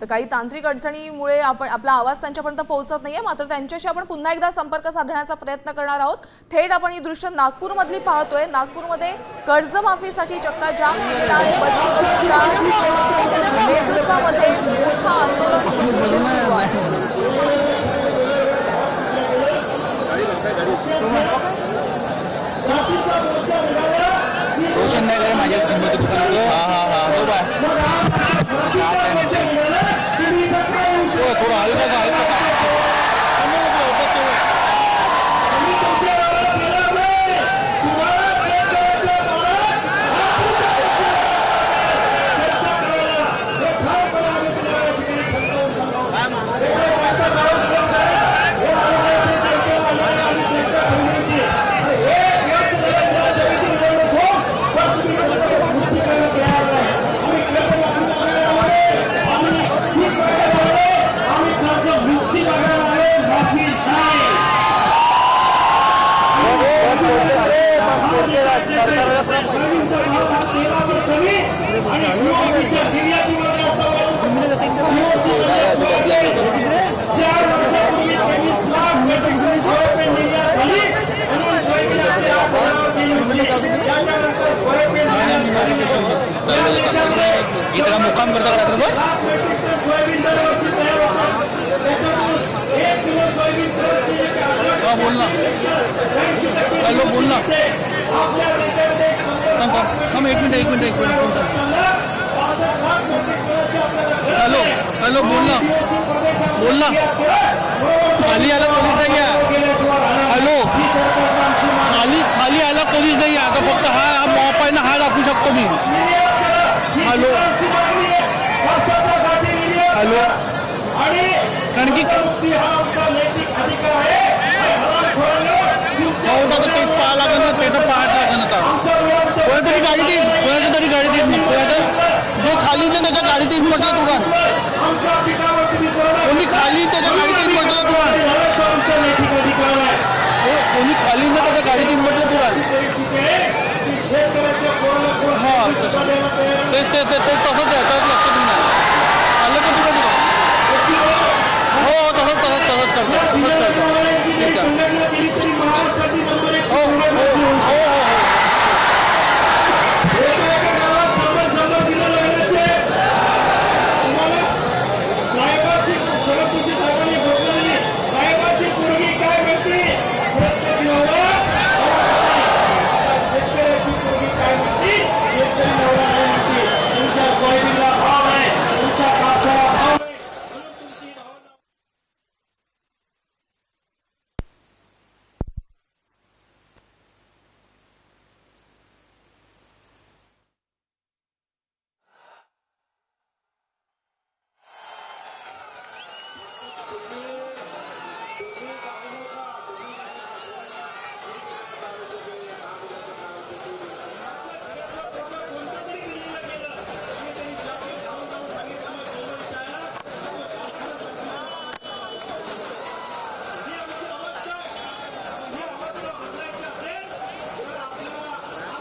तर काही तांत्रिक अडचणीमुळे आपण आपला आवाज त्यांच्यापर्यंत पोहोचत नाहीये. मात्र त्यांच्याशी आपण पुन्हा एकदा संपर्क साधण्याचा प्रयत्न करणार आहोत. थेट आपण ही दृश्य नागपूरमधली पाहतोय. नागपूरमध्ये कर्जमाफीसाठी चक्का जाम केलेला आहे. बच्चू कडूंच्या नेतृत्वामध्ये मोठं आंदोलन सुरू आहे. रोशन नाही करे माझ्या किंमत दुकानात थोडं हलकं का हलकं का इथला मुक्काम करता का रात्रभर हा बोल ना. हॅलो बोल ना. थांब, एक मिनिट एक मिनिट एक मिनिट फोन हॅलो हॅलो बोल ना बोल ना खाली आला पोलीस नाही या हॅलो. खाली खाली आला पोलीस नाही आता फक्त हा हा मॉप आहे ना हा दाखवू शकतो मी. हॅलो. हॅलो. कारण की हो तरी गाडीत देईन मी जो खाली ना त्याच्या गाडीत येत म्हटलं दुकान. कोणी खाली त्याच्या गाडीत येत म्हटलं दुकान. हो, कोणी खाली ना त्याच्या गाडीत येत म्हटलं दुकान. हा तेच तेच तेच ते ते तसंच आहे. त्यात